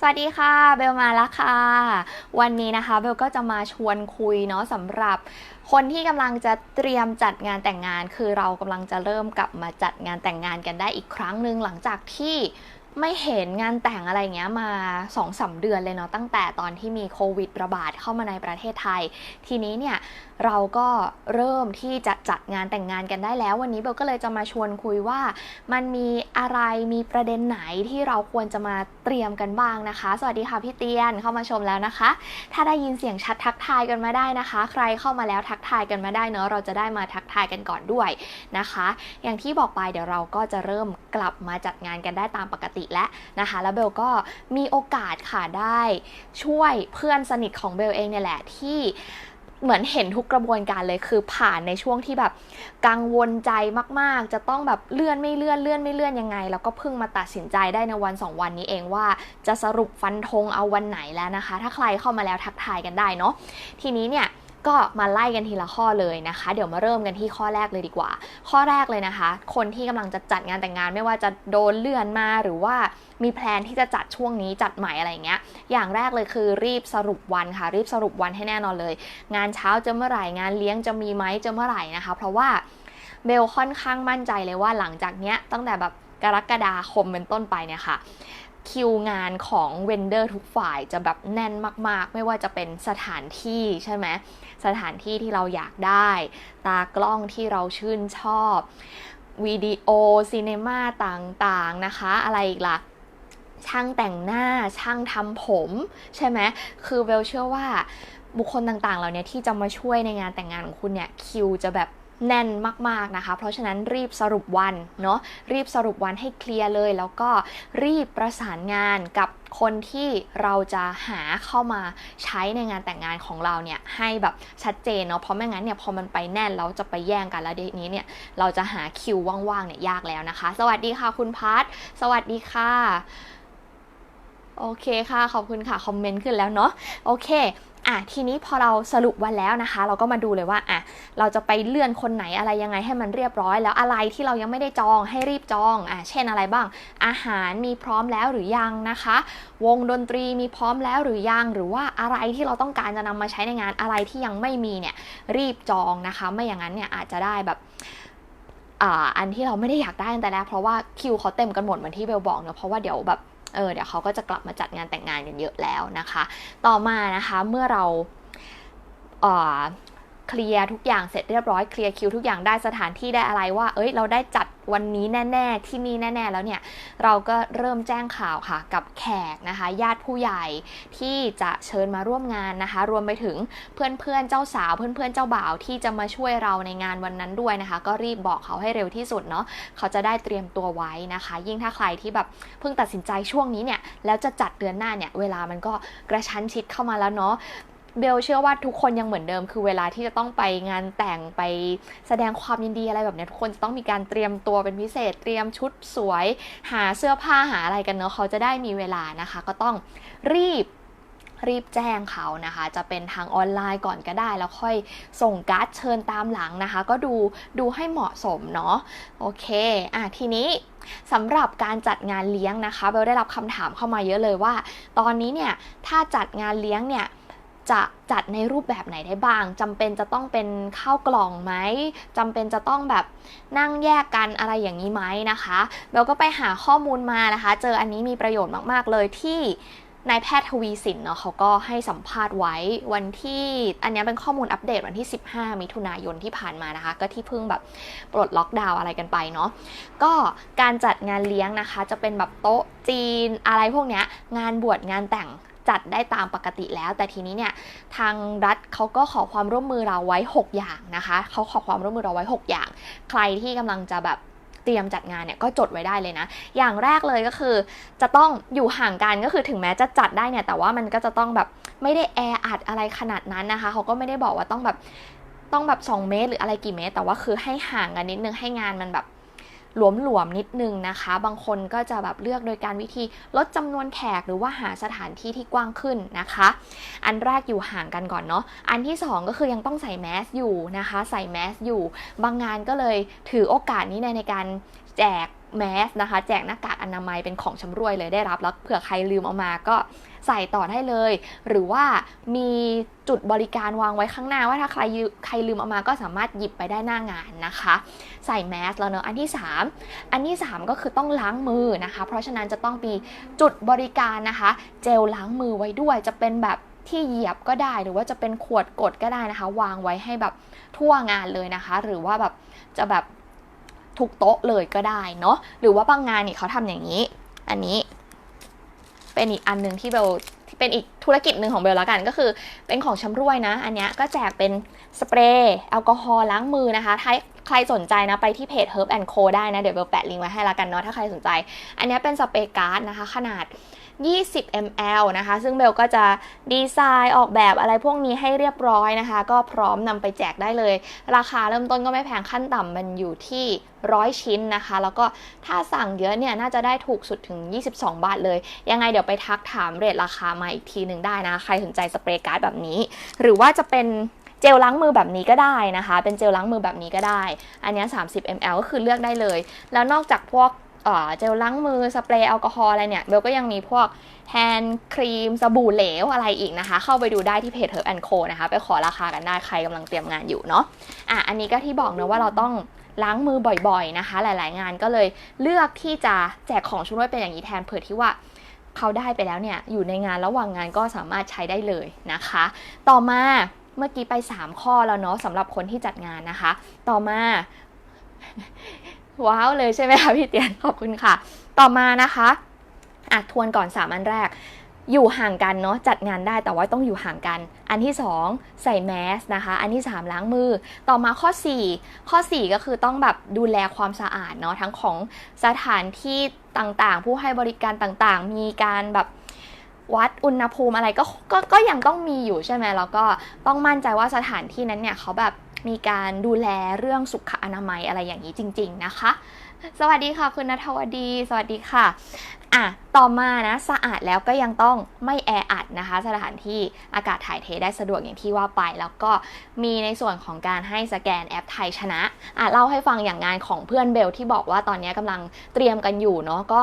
สวัสดีค่ะ เบลมาแล้วค่ะ วันนี้นะคะเบลก็จะมาชวนคุยเนาะสำหรับคนที่กำลังจะเตรียมจัดงานแต่งงาน คือเรากำลังจะเริ่มกลับมาจัดงานแต่งงานกันได้อีกครั้งหนึ่งหลังจากที่ ไม่เห็นงานแต่งอะไรเงี้ยมา2อสเดือนเลยเนาะตั้งแต่ตอนที่มีโควิดระบาดเข้ามาในประเทศไทย ทีนี้เนี่ยเราก็เริ่มที่จะจัดงานแต่งงานกันได้แล้ว วันนี้เบลก็เลยจะมาชวนคุยว่า มันมีอะไรมีประเด็นไหนที่เราควรจะมาเตรียมกันบ้างนะคะ สวัสดีค่ะพี่เตียนเข้ามาชมแล้วนะคะ ถ้าได้ยินเสียงชัดทักทายกันมาได้นะคะ ใครเข้ามาแล้วทักทายกันมาได้เนอะเราจะได้มาทักทายกันก่อนด้วยนะคะ อย่างที่บอกไปเดี๋ยวเราก็จะเริ่มกลับมาจัดงานกันได้ตามปกติแล้วนะคะแล้วเบลก็มีโอกาสค่ะได้ช่วยเพื่อนสนิทของเบลเองเนี่ยแหละที่เหมือนเห็นทุกกระบวนการเลยคือผ่านในช่วงที่แบบกังวลใจมาก ๆ จะต้องแบบเลื่อนไม่เลื่อนเลื่อนไม่เลื่อนยังไง แล้วก็เพิ่งมาตัดสินใจได้ในวัน 2 วันนี้เองว่าจะสรุปฟันธงเอาวันไหนแล้วนะคะ ถ้าใครเข้ามาแล้วทักทายกันได้เนาะทีนี้เนี่ย ก็มาไล่กันทีละข้อเลยนะคะ เดี๋ยวมาเริ่มกันที่ข้อแรกเลยดีกว่า ข้อแรกเลยนะคะ คนที่กำลังจะจัดงานแต่งงานไม่ว่าจะโดนเลื่อนมาหรือว่ามีแพลนที่จะจัดช่วงนี้จัดใหม่อะไรเงี้ย อย่างแรกเลยคือรีบสรุปวันค่ะ รีบสรุปวันให้แน่นอนเลย งานเช้าจะเมื่อไหร่งานเลี้ยงจะมีไหมจะเมื่อไหร่นะคะ เพราะว่าเบลค่อนข้างมั่นใจเลยว่าหลังจากเนี้ยตั้งแต่แบบกรกฎาคมเป็นต้นไปเนี่ยค่ะ คิวงานของเวนเดอร์ทุกฝ่ายจะแบบแน่นมาก ๆ ไม่ว่าจะเป็นสถานที่ใช่ไหมสถานที่ที่เราอยากได้ ตากล้องที่เราชื่นชอบวิดีโอซีเนมาต่างๆนะคะ อะไรอีกล่ะ ช่างแต่งหน้าช่างทำผม ใช่ไหมคือเบลเชื่อว่าบุคคลต่างๆ เหล่านี้ที่จะมาช่วยในงานแต่งงานของคุณเนี่ยคิวจะแบบ แน่นมากๆนะคะ เพราะฉะนั้นรีบสรุปวันเนาะรีบสรุปวันให้เคลียร์เลย แล้วก็รีบประสานงานกับคนที่เราจะหาเข้ามาใช้ในงานแต่งงานของเราเนี่ยให้แบบชัดเจนเนาะเพราะไม่งั้นเนี่ยพอมันไปแน่นแล้วจะไปแย่งกันแล้วเดี๋ยวนี้เนี่ยเราจะหาคิวว่างๆเนี่ยยากแล้วนะคะ สวัสดีค่ะคุณพัทสวัสดีค่ะโอเคค่ะ ขอบคุณค่ะ คอมเมนต์ขึ้นแล้วเนาะโอเค อะทีนี้พอเราสรุปวันแล้วนะคะ เราก็มาดูเลยว่าอะเราจะไปเลื่อนคนไหนอะไรยังไงให้มันเรียบร้อย แล้วอะไรที่เรายังไม่ได้จองให้รีบจองอะเช่นอะไรบ้าง อาหารมีพร้อมแล้วหรือยังนะคะ วงดนตรีมีพร้อมแล้วหรือยัง หรือว่าอะไรที่เราต้องการจะนำมาใช้ในงานอะไรที่ยังไม่มีเนี่ยรีบจองนะคะ ไม่อย่างนั้นเนี่ยอาจจะได้แบบอ่าอันที่เราไม่ได้อยากได้ตั้งแต่แรกเพราะว่าคิวเขาเต็มกันหมดเหมือนที่เบลบอกเนอะเพราะว่าเดี๋ยวแบบ เออเดี๋ยวเขาก็จะกลับมาจัดงานแต่งงานกันเยอะแล้วนะคะ ต่อมานะคะเมื่อเรา เคลียร์ทุกอย่างเสร็จเรียบร้อยเคลียร์คิวทุกอย่างได้สถานที่ได้อะไรว่า เอ้ย เราได้จัดวันนี้แน่ ๆ ที่นี่แน่ ๆ แล้วเนี่ย เราก็เริ่มแจ้งข่าวค่ะ กับแขกนะคะ ญาติผู้ใหญ่ที่จะเชิญมาร่วมงานนะคะ รวมไปถึงเพื่อนๆเจ้าสาว เพื่อนๆเจ้าบ่าวที่จะมาช่วยเราในงานวันนั้นด้วยนะคะ ก็รีบบอกเขาให้เร็วที่สุดเนาะเขาจะได้เตรียมตัวไว้นะคะ ยิ่งถ้าใครที่แบบเพิ่งตัดสินใจช่วงนี้เนี่ยแล้วจะจัดเดือนหน้าเนี่ยเวลามันก็กระชั้นชิดเข้ามาแล้วเนาะ เบลเชื่อว่าทุกคนยังเหมือนเดิม คือเวลาที่จะต้องไปงานแต่งไปแสดงความยินดีอะไรแบบนี้ทุกคนจะต้องมีการเตรียมตัวเป็นพิเศษ เตรียมชุดสวย หาเสื้อผ้าหาอะไรกันเนาะเขาจะได้มีเวลานะคะ ก็ต้องรีบรีบแจ้งเขานะคะ จะเป็นทางออนไลน์ก่อนก็ได้ แล้วค่อยส่งการ์ดเชิญตามหลังนะคะ ก็ดูดูให้เหมาะสมเนาะโอเคอะทีนี้สำหรับการจัดงานเลี้ยงนะคะเบลได้รับคำถามเข้ามาเยอะเลยว่า ตอนนี้เนี่ยถ้าจัดงานเลี้ยงเนี่ย จะจัดในรูปแบบไหนได้บ้างจำเป็นจะต้องเป็นข้าวกล่องไหมจำเป็นจะต้องแบบนั่งแยกกันอะไรอย่างนี้ไหมนะคะเบลก็ไปหาข้อมูลมานะคะ เจออันนี้มีประโยชน์มาก ๆ เลยที่นายแพทย์ทวีสินเนาะเขาก็ให้สัมภาษณ์ไว้วันที่อันนี้เป็นข้อมูลอัปเดตวันที่ 15 มิถุนายนที่ผ่านมานะคะ ก็ที่เพิ่งแบบปลดล็อกดาวน์อะไรกันไปเนาะก็การจัดงานเลี้ยงนะคะ จะเป็นแบบโต๊ะจีนอะไรพวกเนี้ยงานบวชงานแต่ง จัดได้ตามปกติแล้ว แต่ทีนี้เนี่ยทางรัฐเขาก็ขอความร่วมมือเราไว้ 6 อย่างนะคะเขาขอความร่วมมือเราไว้ 6 อย่าง ใครที่กำลังจะแบบเตรียมจัดงานเนี่ยก็จดไว้ได้เลยนะ อย่างแรกเลยก็คือ จะต้องอยู่ห่างกันก็คือถึงแม้จะจัดได้เนี่ย แต่ว่ามันก็จะต้องแบบไม่ได้แออัดอะไรขนาดนั้นนะคะ เขาก็ไม่ได้บอกว่าต้องแบบต้องแบบ 2 เมตรหรืออะไรกี่เมตร แต่ว่าคือให้ห่างกันนิดนึงให้งานมันแบบ หลวมๆนิดนึงนะคะ บางคนก็จะแบบเลือกโดยการวิธีลดจำนวนแขกหรือว่าหาสถานที่ที่กว้างขึ้นนะคะ อันแรกอยู่ห่างกันก่อนเนาะอันที่ 2 ก็คือยังต้องใส่แมสอยู่นะคะ ใส่แมสอยู่ บางงานก็เลยถือโอกาสนี้ในในการแจก แมสนะคะ แจกหน้ากากอนามัยเป็นของชำร่วยเลยได้รับ แล้วเผื่อใครลืมเอามาก็ใส่ต่อได้เลย หรือว่ามีจุดบริการวางไว้ข้างหน้าว่าถ้าใครใครลืมเอามาก็สามารถหยิบไปได้หน้างานนะคะ ใส่แมสแล้วเนอะอันที่ 3 อันที่ 3 ก็คือต้องล้างมือนะคะ เพราะฉะนั้นจะต้องมีจุดบริการนะคะ เจลล้างมือไว้ด้วยจะเป็นแบบที่เหยียบก็ได้หรือว่าจะเป็นขวดกดก็ได้นะคะ วางไว้ให้แบบทั่วงานเลยนะคะ หรือว่าแบบจะแบบ ทุกโต๊ะเลยก็ได้เนาะหรือว่าบางงานนี่เขาทำอย่างนี้ อันนี้ เป็นอีกอันหนึ่งที่เบลที่เป็นอีกธุรกิจหนึ่งของเบลแล้วกันก็คือ เป็นของชำรวยนะ อันนี้ก็แจกเป็นสเปรย์แอลกอฮอล์ล้างมือนะคะถ้าใครสนใจนะไปที่เพจ Herb Co ได้นะ เดี๋ยวเบลแปะลิงก์ไว้ให้ละกันเนาะถ้าใครสนใจ อันนี้เป็นสเปรย์การ์ดนะคะ ขนาด 20 ml นะคะ ซึ่งเบลก็จะดีไซน์ออกแบบอะไรพวกนี้ให้เรียบร้อยนะคะ ก็พร้อมนำไปแจกได้เลย ราคาเริ่มต้นก็ไม่แพงขั้นต่ำมันอยู่ที่ร้อยชิ้นนะคะ แล้วก็ถ้าสั่งเยอะเนี่ย น่าจะได้ถูกสุดถึง 22 บาทเลย ยังไงเดี๋ยวไปทักถามเรทราคามาอีกทีหนึ่งได้นะ ใครสนใจสเปรย์การ์ดแบบนี้ หรือว่าจะเป็นเจลล้างมือแบบนี้ก็ได้นะคะ เป็นเจลล้างมือแบบนี้ก็ได้ อันนี้ 30 ml ก็คือเลือกได้เลย แล้วนอกจากพวก เจลล้างมือสเปรย์แอลกอฮอล์อะไรเนี่ยเบลก็ยังมีพวกแฮนด์ครีมสบู่เหลวอะไรอีกนะคะ เข้าไปดูได้ที่เพจ Herb Co นะคะ ไปขอราคากันได้ใครกำลังเตรียมงานอยู่เนาะอะอันนี้ก็ที่บอกเนอะว่าเราต้องล้างมือบ่อยๆนะคะ หลายๆงานก็เลยเลือกที่จะแจกของช่วยเป็นอย่างนี้แทนเผื่อที่ว่าเขาได้ไปแล้วเนี่ยอยู่ในงานระหว่างงานก็สามารถใช้ได้เลยนะคะ ต่อมาเมื่อกี้ไป 3 ข้อแล้วเนาะสำหรับคนที่จัดงานนะคะ ต่อมา ว้าวเลยใช่ไหมคะพี่เตียนขอบคุณค่ะ ต่อมานะคะอะทวนก่อน 3 อันแรก อยู่ห่างกันเนาะจัดงานได้แต่ว่าต้องอยู่ห่างกัน อันที่ 2 ใส่แมสนะคะ อันที่ 3 ล้างมือ ต่อมาข้อ 4 ข้อ 4 ก็คือต้องแบบดูแลความสะอาดเนาะทั้งของสถานที่ต่างๆ ผู้ให้บริการต่างๆ มีการแบบวัดอุณหภูมิอะไรก็ก็ก็ยังต้องมีอยู่ใช่ไหมแล้วก็ต้องมั่นใจว่าสถานที่นั้นเนี่ยเขาแบบ มีการดูแลเรื่องสุขอนามัยอะไรอย่างนี้จริง ๆ นะคะ สวัสดีค่ะคุณนทวดี สวัสดีค่ะอะต่อมานะสะอาดแล้วก็ยังต้องไม่แออัดนะคะ สถานที่อากาศถ่ายเทได้สะดวกอย่างที่ว่าไป แล้วก็มีในส่วนของการให้สแกนแอปไทยชนะอะเล่าให้ฟังอย่างงานของเพื่อนเบลที่บอกว่าตอนนี้กำลังเตรียมกันอยู่เนาะก็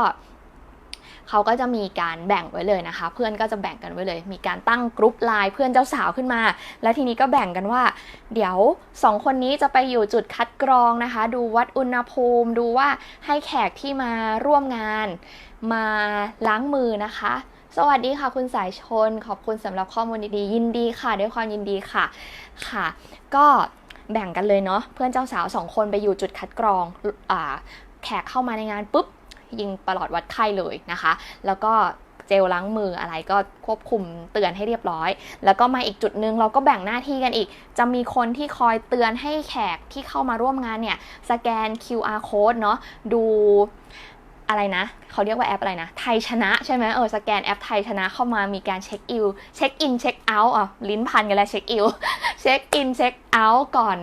เขาก็จะมีการแบ่งไว้เลยนะคะ เพื่อนก็จะแบ่งกันไว้เลย มีการตั้งกรุ๊ปไลน์เพื่อนเจ้าสาวขึ้นมา แล้วทีนี้ก็แบ่งกันว่า เดี๋ยวสองคนนี้จะไปอยู่จุดคัดกรองนะคะ ดูวัดอุณหภูมิ ดูว่าให้แขกที่มาร่วมงาน มาล้างมือนะคะสวัสดีค่ะคุณสายชน ขอบคุณสำหรับข้อมูลดีๆยินดีค่ะด้วยความยินดีค่ะค่ะ ก็แบ่งกันเลยเนาะเพื่อนเจ้าสาวสองคนไปอยู่จุดคัดกรองอแขกเข้ามาในงานปุ๊บ ยิงประหลอดวัดไข้เลยนะคะ แล้วก็เจลล้างมืออะไรก็ควบคุมเตือนให้เรียบร้อย แล้วก็มาอีกจุดหนึ่งเราก็แบ่งหน้าที่กันอีก จะมีคนที่คอยเตือนให้แขกที่เข้ามาร่วมงานเนี่ย สแกน QR code เนาะดูอะไรนะ เขาเรียกว่าแอปอะไรนะ ไทยชนะใช่ไหมเออสแกนแอปไทยชนะเข้ามามีการเช็คอินเช็คอินเช็คเอาท์อะลิ้นพันกันแล้วเช็คอินเช็คอินเช็คเอาท์ก่อน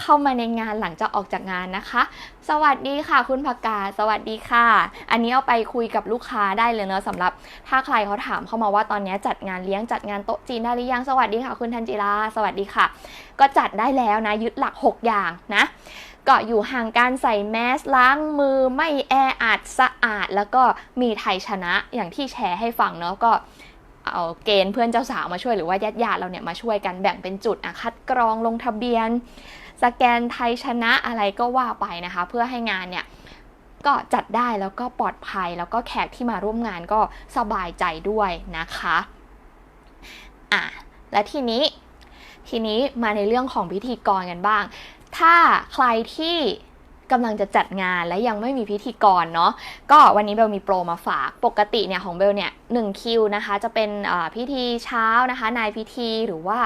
เข้ามาในงานหลังจากออกจากงานนะคะ สวัสดีค่ะ คุณผักกาสวัสดีค่ะ อันนี้เอาไปคุยกับลูกค้าได้เลยเนอะสำหรับถ้าใครเขาถามเข้ามาว่าตอนนี้จัดงานเลี้ยงจัดงานโต๊ะจีนได้หรือยังสวัสดีค่ะ คุณธันจิราสวัสดีค่ะ ก็จัดได้แล้วนะยึดหลัก 6 อย่างนะก็อยู่ห่างการใส่แมสล้างมือไม่แออัดสะอาด แล้วก็มีไทยชนะอย่างที่แชร์ให้ฟังเนาะก็เอาเกณฑ์เพื่อนเจ้าสาวมาช่วยหรือว่าญาติญาติเราเนี่ยมาช่วยกันแบ่งเป็นจุดอะคัดกรองลงทะเบียน สแกนไทยชนะอะไรก็ว่าไปนะคะ เพื่อให้งานเนี่ยก็จัดได้แล้วก็ปลอดภัยแล้วก็แขกที่มาร่วมงานก็สบายใจด้วยนะคะอะและทีนี้ทีนี้มาในเรื่องของพิธีกรกันบ้าง ถ้าใครที่กำลังจะจัดงานและยังไม่มีพิธีกรเนาะก็วันนี้เบลมีโปรมาฝากปกติเนี่ยของเบลเนี่ย หนึ่งคิวนะคะจะเป็นพิธีเช้านะคะนายพิธีหรือว่า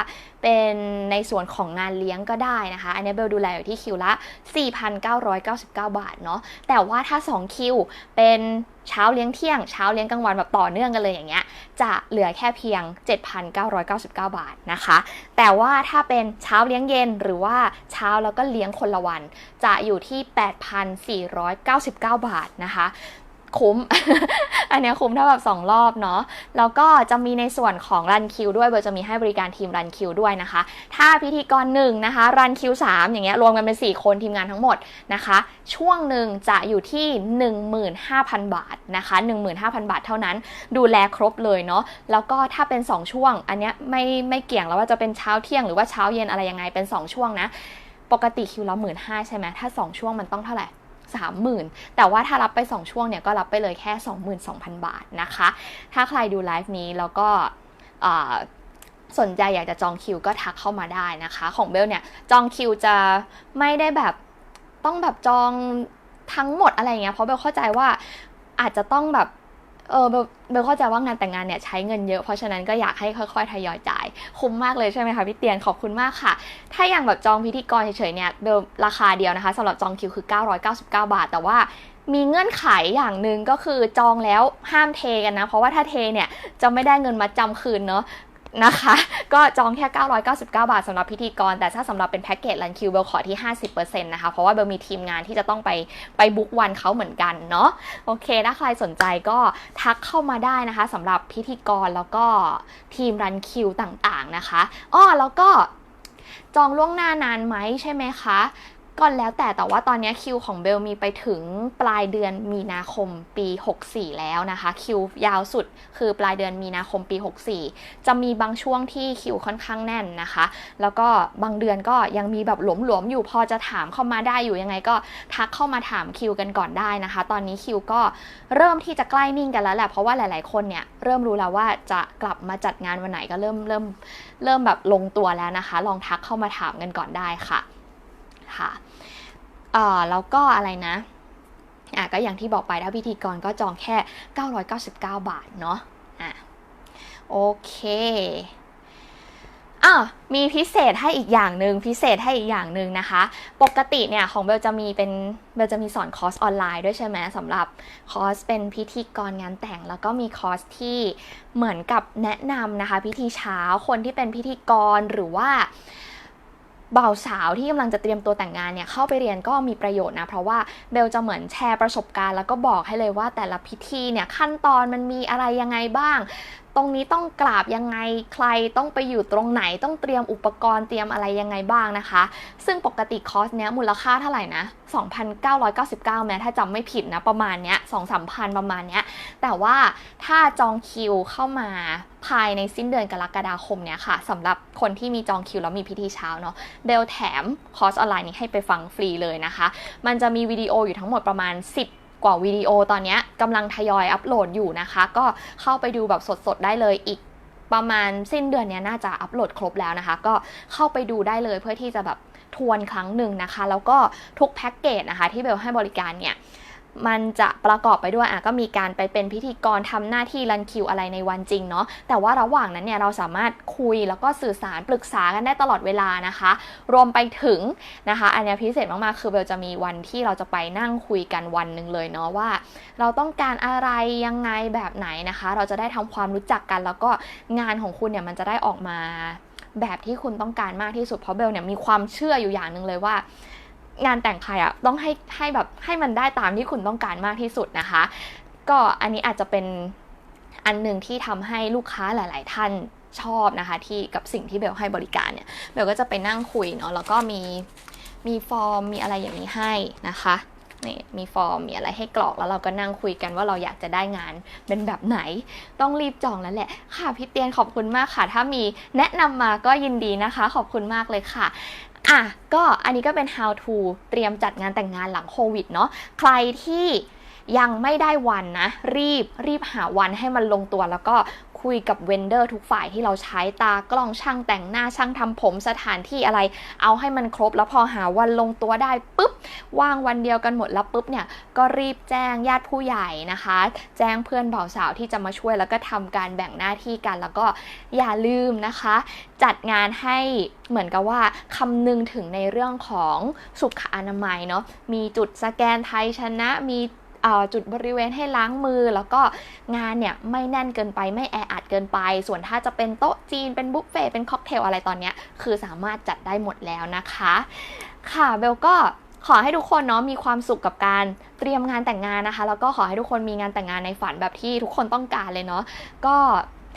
เป็นในส่วนของงานเลี้ยงก็ได้นะคะ อันนี้เบลดูแลอยู่ที่คิวละ 4,999 บาทเนาะแต่ว่าถ้า 2 คิวเป็นเช้าเลี้ยงเที่ยงเช้าเลี้ยงกลางวันแบบต่อเนื่องกันเลยอย่างเงี้ยจะเหลือแค่เพียง 7,999 บาทนะคะ แต่ว่าถ้าเป็นเช้าเลี้ยงเย็นหรือว่าเช้าแล้วก็เลี้ยงคนละวัน จะอยู่ที่ 8,499 บาทนะคะ คุ้ม อันนี้คุ้มถ้าแบบสองรอบเนาะ แล้วก็จะมีในส่วนของรันคิวด้วยเบลจะมีให้บริการทีมรันคิวด้วยนะคะ ถ้าพิธีกรหนึ่งนะคะ รันคิวสามอย่างเงี้ยรวมกันเป็น 4 คนทีมงานทั้งหมดนะคะ ช่วงหนึ่งจะอยู่ที่ 15,000 บาทนะคะ 15,000 บาทเท่านั้น ดูแลครบเลยเนาะ แล้วก็ถ้าเป็น 2 ช่วง อันเนี้ยไม่ไม่เกี่ยงแล้วว่าจะเป็นเช้าเที่ยงหรือว่าเช้าเย็นอะไรยังไงเป็น 2 ช่วงนะ ปกติคิวละหมื่นห้าใช่ไหมถ้า 2 ช่วงมันต้องเท่าไหร่ สามหมื่นแต่ว่าถ้ารับไป 2 ช่วงเนี่ยก็รับไปเลยแค่ 22,000 บาทนะคะ ถ้าใครดูไลฟ์นี้แล้วก็สนใจอยากจะจองคิวก็ทักเข้ามาได้นะคะ ของเบลเนี่ยจองคิวจะไม่ได้แบบต้องแบบจองทั้งหมดอะไรเงี้ยเพราะเบลเข้าใจว่าอาจจะต้องแบบ เออเบลเข้าใจว่างานแต่งงานเนี่ยใช้เงินเยอะเพราะฉะนั้นก็อยากให้ค่อยๆทยอยจ่าย คุ้มมากเลยใช่ไหมคะพี่เตียนขอบคุณมากค่ะ ถ้าอย่างแบบจองพิธีกรเฉยๆเนี่ยเบลราคาเดียวนะคะสำหรับจองคิวคือ 999 บาท แต่ว่ามีเงื่อนไขอย่างหนึ่งก็คือจองแล้วห้ามเทกันนะ เพราะว่าถ้าเทเนี่ยจะไม่ได้เงินมาจำคืนเนาะ นะคะ ก็จองแค่ 999 บาทสำหรับพิธีกร แต่ถ้าสำหรับเป็นแพ็กเกจรันคิวเบลขอที่ 50%นะคะ เพราะว่าเบลมีทีมงานที่จะต้องไปไปบุ๊กวันเขาเหมือนกันเนาะ โอเค ถ้าใครสนใจก็ทักเข้ามาได้นะคะสำหรับพิธีกรแล้วก็ทีมรันคิวต่างๆนะคะ อ้อ แล้วก็จองล่วงหน้านานไหมใช่ไหมคะ ก็แล้วแต่แต่ว่าตอนนี้คิวของเบลมีไปถึงปลายเดือนมีนาคมปี 64 แล้วนะคะ คิวยาวสุดคือปลายเดือนมีนาคมปี 64 จะมีบางช่วงที่คิวค่อนข้างแน่นนะคะ แล้วก็บางเดือนก็ยังมีแบบหลวมๆอยู่พอจะถามเข้ามาได้อยู่ยังไงก็ทักเข้ามาถามคิวกันก่อนได้นะคะ ตอนนี้คิวก็เริ่มที่จะใกล้นิ่งกันแล้วแหละเพราะว่าหลาย ๆคนเนี่ยเริ่มรู้แล้วว่าจะกลับมาจัดงานวันไหนก็เริ่มเริ่มเริ่มแบบลงตัวแล้วนะคะ ลองทักเข้ามาถามกันก่อนได้ค่ะค่ะ เอ่อแล้วก็อะไรนะอะก็อย่างที่บอกไปถ้าพิธีกรก็จองแค่ 999 บาทเนาะอะโอเคอะมีพิเศษให้อีกอย่างหนึ่งพิเศษให้อีกอย่างหนึ่งนะคะ ปกติเนี่ยของเบลจะมีเป็นเบลจะมีสอนคอร์สออนไลน์ด้วยใช่ไหมสำหรับคอร์สเป็นพิธีกรงานแต่ง แล้วก็มีคอร์สที่เหมือนกับแนะนำนะคะ พิธีเช้าคนที่เป็นพิธีกรหรือว่า บ่าวสาวที่กำลังจะเตรียมตัวแต่งงานเนี่ยเข้าไปเรียนก็มีประโยชน์นะ เพราะว่าเบลจะเหมือนแชร์ประสบการณ์ แล้วก็บอกให้เลยว่าแต่ละพิธีเนี่ยขั้นตอนมันมีอะไรยังไงบ้าง ตรงนี้ต้องกราบยังไงใครต้องไปอยู่ตรงไหนต้องเตรียมอุปกรณ์เตรียมอะไรยังไงบ้างนะคะ ซึ่งปกติคอร์สเนี้ยมูลค่าเท่าไหร่นะ 2,999 แม้ถ้าจำไม่ผิดนะประมาณเนี้ย2 3 0 0 0ประมาณเนี้ยแต่ว่าถ้าจองคิวเข้ามาภายในสิ้นเดือนกรกฎาคมเนี้ยค่ะสำหรับคนที่มีจองคิวแล้วมีพิธีเช้าเนาะเบลแถมคอร์สออนไลน์นี้ให้ไปฟังฟรีเลยนะคะ มันจะมีวิดีโออยู่ทั้งหมดประมาณ 10 กว่าวิดีโอตอนนี้กำลังทยอยอัปโหลดอยู่นะคะ ก็เข้าไปดูแบบสดๆได้เลยอีกประมาณสิ้นเดือนนี้น่าจะอัปโหลดครบแล้วนะคะ ก็เข้าไปดูได้เลยเพื่อที่จะแบบทวนครั้งหนึ่งนะคะ แล้วก็ทุกแพ็กเกจนะคะ ที่เบลให้บริการเนี่ย มันจะประกอบไปด้วยอะก็มีการไปเป็นพิธีกรทำหน้าที่รันคิวอะไรในวันจริงเนาะแต่ว่าระหว่างนั้นเนี่ยเราสามารถคุยแล้วก็สื่อสารปรึกษากันได้ตลอดเวลานะคะ รวมไปถึงนะคะ อันนี้พิเศษมากๆคือเบลจะมีวันที่เราจะไปนั่งคุยกันวันหนึ่งเลยเนาะว่า เราต้องการอะไรยังไงแบบไหนนะคะ เราจะได้ทำความรู้จักกัน แล้วก็งานของคุณเนี่ยมันจะได้ออกมาแบบที่คุณต้องการมากที่สุดเพราะเบลเนี่ยมีความเชื่ออยู่อย่างหนึ่งเลยว่า งานแต่งใครอะต้องให้ให้แบบให้มันได้ตามที่คุณต้องการมากที่สุดนะคะ ก็อันนี้อาจจะเป็นอันหนึ่งที่ทำให้ลูกค้าหลาย ๆ ท่านชอบนะคะ ที่กับสิ่งที่เบลให้บริการเนี่ยเบลก็จะไปนั่งคุยเนาะแล้วก็มีมีฟอร์มมีอะไรอย่างนี้ให้นะคะนี่มีฟอร์มมีอะไรให้กรอกแล้วเราก็นั่งคุยกันว่าเราอยากจะได้งานเป็นแบบไหน ต้องรีบจองแล้วแหละ ค่ะพี่เตียนขอบคุณมากค่ะ ถ้ามีแนะนำมาก็ยินดีนะคะ ขอบคุณมากเลยค่ะ อะก็อันนี้ก็เป็น how to เตรียมจัดงานแต่งงานหลังโควิดเนาะใครที่ยังไม่ได้วันนะ รีบรีบหาวันให้มันลงตัวแล้วก็ คุยกับเวนเดอร์ทุกฝ่ายที่เราใช้ตากล้องช่างแต่งหน้าช่างทำผมสถานที่อะไร เอาให้มันครบ แล้วพอหาวันลงตัวได้ปุ๊บว่างวันเดียวกันหมดแล้วปุ๊บเนี่ยก็รีบแจ้งญาติผู้ใหญ่นะคะ แจ้งเพื่อนบ่าวสาวที่จะมาช่วยแล้วก็ทำการแบ่งหน้าที่กัน แล้วก็อย่าลืมนะคะ จัดงานให้เหมือนกับว่าคำนึงถึงในเรื่องของสุขอนามัยเนาะมีจุดสแกนไทยชนะมี จุดบริเวณให้ล้างมือ แล้วก็งานเนี่ยไม่แน่นเกินไปไม่แออัดเกินไป ส่วนถ้าจะเป็นโต๊ะจีนเป็นบุฟเฟ่เป็นค็อกเทลอะไรตอนนี้คือสามารถจัดได้หมดแล้วนะคะ ค่ะเบลก็ขอให้ทุกคนเนาะมีความสุขกับการเตรียมงานแต่งงานนะคะ แล้วก็ขอให้ทุกคนมีงานแต่งงานในฝันแบบที่ทุกคนต้องการเลยเนาะก็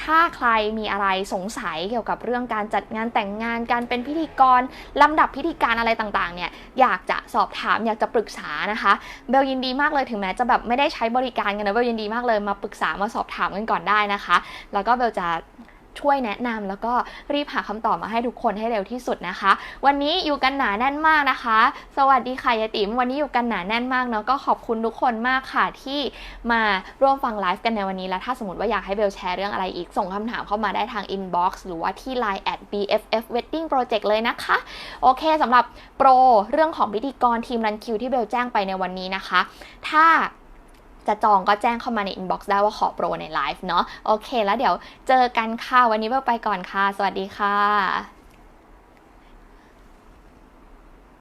ถ้าใครมีอะไรสงสัยเกี่ยวกับเรื่องการจัดงานแต่งงานการเป็นพิธีกรลำดับพิธีการอะไรต่างๆเนี่ยอยากจะสอบถามอยากจะปรึกษานะคะเบลยินดีมากเลยถึงแม้จะแบบไม่ได้ใช้บริการกันนะเบลยินดีมากเลยมาปรึกษามาสอบถามกันก่อนได้นะคะ แล้วก็เบลจะ ช่วยแนะนำแล้วก็รีบหาคำตอบมาให้ทุกคนให้เร็วที่สุดนะคะ วันนี้อยู่กันหนาแน่นมากนะคะ สวัสดีค่ะยายติ๋มวันนี้อยู่กันหนาแน่นมากเนาะก็ขอบคุณทุกคนมากค่ะที่มาร่วมฟังไลฟ์กันในวันนี้แล้วถ้าสมมติว่าอยากให้เบลแชร์เรื่องอะไรอีกส่งคำถามเข้ามาได้ทาง inbox หรือว่าที่ line at bff wedding project เลยนะคะ โอเคสำหรับโปรเรื่องของพิธีกรทีมรันคิวที่เบลแจ้งไปในวันนี้นะคะ ถ้า จะจองก็แจ้งเข้ามาในอินบ็อกซ์ได้ว่าขอโปรในไลฟ์เนาะโอเค แล้วเดี๋ยวเจอกันค่ะ วันนี้เบลไปก่อนค่ะ สวัสดีค่ะ